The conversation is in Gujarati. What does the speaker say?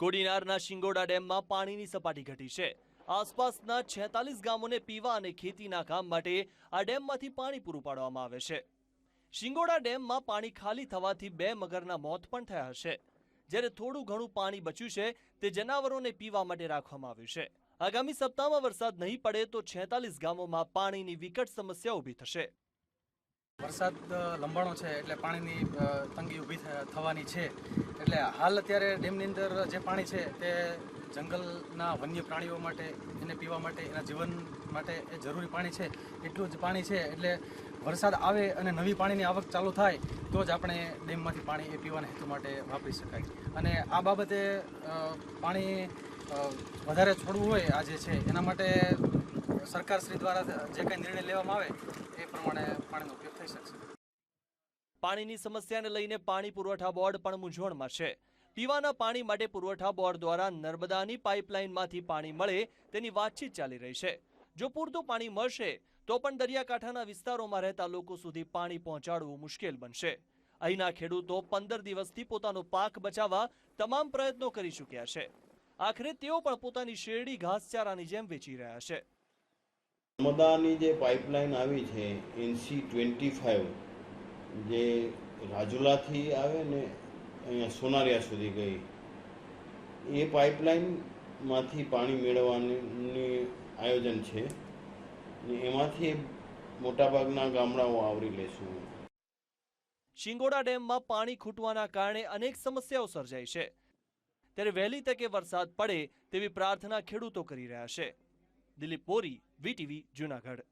કોડીનારના શિંગોડા ડેમમાં પાણીની સપાટી ઘટી છે. આસપાસના છેતાલીસ ગામોને પીવા અને ખેતીના કામ માટે આ ડેમમાંથી પાણી પૂરું પાડવામાં આવે છે. શિંગોડા ડેમમાં પાણી ખાલી થવાથી બે મગરના મોત પણ થયા હશે. જ્યારે થોડું ઘણું પાણી બચ્યું છે, તે જનાવરોને પીવા માટે રાખવામાં આવ્યું છે. આગામી સપ્તાહમાં વરસાદ નહીં પડે તો છેતાલીસ ગામોમાં પાણીની વિકટ સમસ્યા ઊભી થશે. વરસાદ લંબાણો છે એટલે પાણીની તંગી ઊભી થવાની છે. એટલે હાલ અત્યારે ડેમની અંદર જે પાણી છે તે જંગલના વન્ય પ્રાણીઓ માટે, એને પીવા માટે, એના જીવન માટે એ જરૂરી પાણી છે. એટલું જ પાણી છે એટલે વરસાદ આવે અને નવી પાણીની આવક ચાલુ થાય, તો જ આપણે ડેમમાંથી પાણી એ પીવાના હેતુ માટે વાપરી શકાય. અને આ બાબતે પાણી વધારે છોડવું હોય આ જે છે, એના માટે સરકારશ્રી દ્વારા જે કંઈ નિર્ણય લેવામાં આવે, એ પ્રમાણે પાણીનો સમસ્યાને લઈને પાણી પુરવઠા બોર્ડ પણ મૂંઝવણમાં છે. પીવાના પાણી માટે પુરવઠા બોર્ડ દ્વારા નર્મદાની પાઇપલાઇનમાંથી પાણી મળે તેની વાતચીત ચાલી રહી છે. જો પૂરતું પાણી મળશે, તો પણ દરિયાકાંઠાના વિસ્તારોમાં રહેતા લોકો સુધી પાણી પહોંચાડવું મુશ્કેલ બનશે. અહીંના ખેડૂતો પંદર દિવસથી પોતાનો પાક બચાવવા તમામ પ્રયત્નો કરી ચૂક્યા છે. આખરે તેઓ પણ પોતાની શેરડી ઘાસચારાની જેમ વેચી રહ્યા છે. નર્મદાની જે પાઇપલાઇન આવી છે એનસી ટ્વેન્ટી ફાઇવ, જે રાજુલાથી આવે ને અહીંયા સોનારિયા સુધી ગઈ, એ પાઇપલાઇનમાંથી પાણી મેળવવાની આયોજન છે. એમાંથી મોટાભાગના ગામડાઓ આવરી લેશું. શિંગોડા ડેમમાં પાણી ખૂટવાના કારણે અનેક સમસ્યાઓ સર્જાઈ છે. ત્યારે વહેલી તકે વરસાદ પડે તેવી પ્રાર્થના ખેડૂતો કરી રહ્યા છે. દિલીપ બોરી વીટીવી જુનાગઢ.